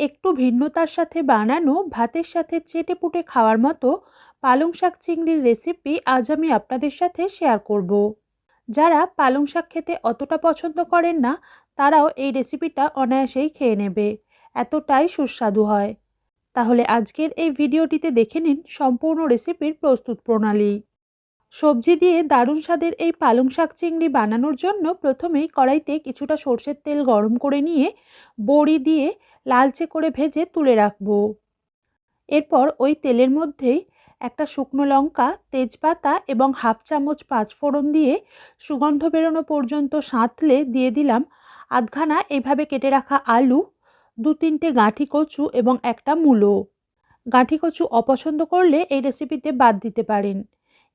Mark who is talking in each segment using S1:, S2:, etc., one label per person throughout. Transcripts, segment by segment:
S1: একটু ভিন্নতার সাথে বানানো ভাতের সাথে চেটেপুটে খাওয়ার মতো পালং শাক চিংড়ির রেসিপি আজ আমি আপনাদের সাথে শেয়ার করব। যারা পালং শাক খেতে অতটা পছন্দ করেন না, তারাও এই রেসিপিটা অনায়াসেই খেয়ে নেবে। এতটাই সুস্বাদু হয়। তাহলে আজকের এই ভিডিওটিতে দেখে নিন সম্পূর্ণ রেসিপির প্রস্তুত প্রণালী। সবজি দিয়ে দারুণ স্বাদের এই পালং শাক চিংড়ি বানানোর জন্য প্রথমেই কড়াইতে কিছুটা সর্ষের তেল গরম করে নিয়ে বড়ি দিয়ে লালচে করে ভেজে তুলে রাখব। এরপর ওই তেলের মধ্যেই একটা শুকনো লঙ্কা, তেজপাতা এবং হাফ চামচ পাঁচফোড়ন দিয়ে সুগন্ধ বেরোনো পর্যন্ত সাঁতলে দিয়ে দিলাম আধখানা এভাবে কেটে রাখা আলু দু তিনটে গাঁঠি কচু এবং একটা মূলো। গাঁঠি কচু অপছন্দ করলে এই রেসিপিতে বাদ দিতে পারেন।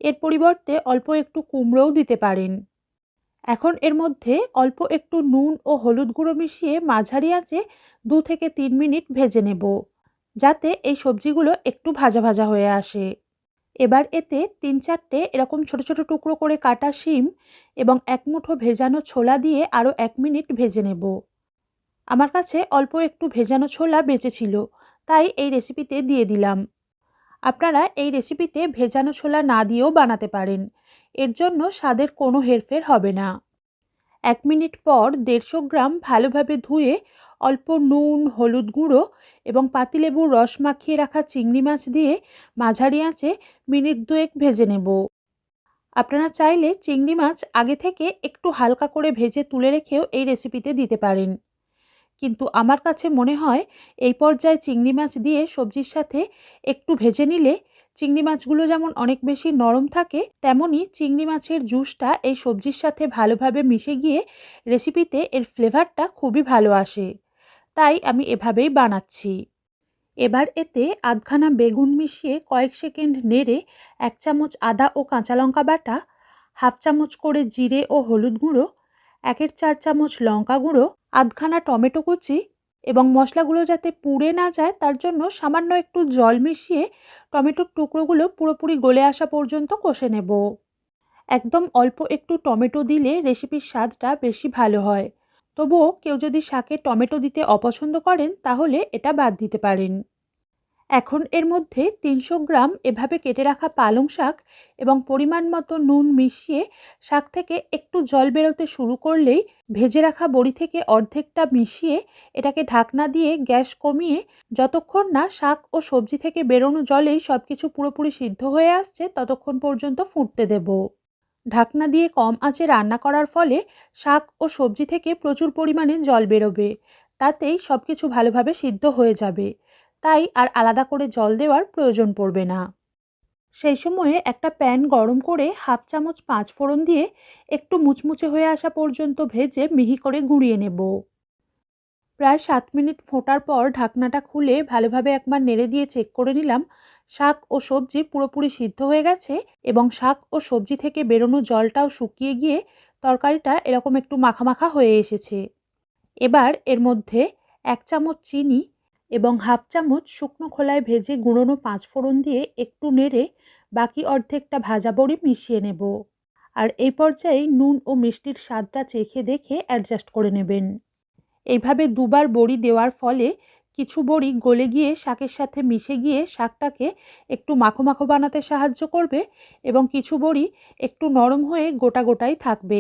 S1: এর পরিবর্তে অল্প একটু কুমড়োও দিতে পারেন। এখন এর মধ্যে অল্প একটু নুন ও হলুদ গুঁড়ো মিশিয়ে মাঝারি আঁচে দু থেকে তিন মিনিট ভেজে নেব, যাতে এই সবজিগুলো একটু ভাজা ভাজা হয়ে আসে। এবার এতে তিন চারটে এরকম ছোট ছোট টুকরো করে কাটা শিম এবং এক মুঠো ভেজানো ছোলা দিয়ে আরও এক মিনিট ভেজে নেব। আমার কাছে অল্প একটু ভেজানো ছোলা বেঁচে ছিল, তাই এই রেসিপিতে দিয়ে দিলাম। আপনারা এই রেসিপিতে ভেজানো ছোলা না দিয়েও বানাতে পারেন। এর জন্য স্বাদের কোনো হেরফের হবে না। এক মিনিট পর দেড়শো গ্রাম ভালোভাবে ধুয়ে অল্প নুন, হলুদ গুঁড়ো এবং পাতিলেবুর রস মাখিয়ে রাখা চিংড়ি মাছ দিয়ে মাঝারি আঁচে মিনিট দুয়েক ভেজে নেব। আপনারা চাইলে চিংড়ি মাছ আগে থেকে একটু হালকা করে ভেজে তুলে রেখেও এই রেসিপিতে দিতে পারেন। কিন্তু আমার কাছে মনে হয় এই পর্যায়ে চিংড়ি মাছ দিয়ে সবজির সাথে একটু ভেজে নিলে চিংড়ি মাছগুলো যেমন অনেক বেশি নরম থাকে তেমনই চিংড়ি মাছের জুসটা এই সবজির সাথে ভালোভাবে মিশে গিয়ে রেসিপিতে এর ফ্লেভারটা খুবই ভালো আসে। তাই আমি এভাবেই বানাচ্ছি। এবার এতে আধখানা বেগুন মিশিয়ে কয়েক সেকেন্ড নেড়ে এক চামচ আদা ও কাঁচা লঙ্কা বাটা, হাফ চামচ করে জিরে ও হলুদ গুঁড়ো একের চার চামচ লঙ্কা গুঁড়ো, আধখানা টমেটো কুচি এবং মশলাগুলো যাতে পুড়ে না যায়, তার জন্য সামান্য একটু জল মিশিয়ে টমেটোর টুকরোগুলো পুরোপুরি গলে আসা পর্যন্ত কষে নেব। একদম অল্প একটু টমেটো দিলে রেসিপির স্বাদটা বেশি ভালো হয়। তবুও কেউ যদি শাকে টমেটো দিতে অপছন্দ করেন, তাহলে এটা বাদ দিতে পারেন। এখন এর মধ্যে তিনশো গ্রাম এভাবে কেটে রাখা পালং শাক এবং পরিমাণ মতো নুন মিশিয়ে শাক থেকে একটু জল বেরোতে শুরু করলেই ভেজে রাখা বড়ি থেকে অর্ধেকটা মিশিয়ে এটাকে ঢাকনা দিয়ে গ্যাস কমিয়ে যতক্ষণ না শাক ও সবজি থেকে বেরোনো জলেই সব কিছু পুরোপুরি সিদ্ধ হয়ে আসছে, ততক্ষণ পর্যন্ত ফুটতে দেব। ঢাকনা দিয়ে কম আঁচে রান্না করার ফলে শাক ও সবজি থেকে প্রচুর পরিমাণে জল বেরোবে। তাতেই সব কিছু ভালোভাবে সিদ্ধ হয়ে যাবে। তাই আর আলাদা করে জল দেওয়ার প্রয়োজন পড়বে না। সেই সময়ে একটা প্যান গরম করে হাফ চামচ পাঁচ ফোড়ন দিয়ে একটু মুচমুচে হয়ে আসা পর্যন্ত ভেজে মিহি করে গুঁড়িয়ে নেব। প্রায় সাত মিনিট ফোটার পর ঢাকনাটা খুলে ভালোভাবে একবার নেড়ে দিয়ে চেক করে নিলাম, শাক ও সবজি পুরোপুরি সিদ্ধ হয়ে গেছে এবং শাক ও সবজি থেকে বেরোনো জলটাও শুকিয়ে গিয়ে তরকারিটা এরকম একটু মাখা মাখা হয়ে এসেছে। এবার এর মধ্যে এক চামচ চিনি এবং হাফ চামচ শুকনো খোলায় ভেজে গুঁড়োনো পাঁচ ফোড়ন দিয়ে একটু নেড়ে বাকি অর্ধেকটা ভাজা বড়ি মিশিয়ে নেব। আর এই পর্যায়ে নুন ও মিষ্টির স্বাদটা চেখে দেখে অ্যাডজাস্ট করে নেবেন। এইভাবে দুবার বড়ি দেওয়ার ফলে কিছু বড়ি গলে গিয়ে শাকের সাথে মিশে গিয়ে শাকটাকে একটু মাখো মাখো বানাতে সাহায্য করবে এবং কিছু বড়ি একটু নরম হয়ে গোটা গোটাই থাকবে,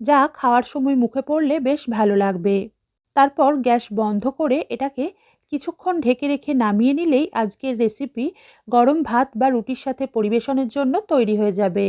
S1: যা খাওয়ার সময় মুখে পড়লে বেশ ভালো লাগবে। তারপর গ্যাস বন্ধ করে এটাকে কিছুক্ষণ ঢেকে রেখে নামিয়ে নিলেই আজকের রেসিপি গরম ভাত বা রুটির সাথে পরিবেশনের জন্য তৈরি হয়ে যাবে।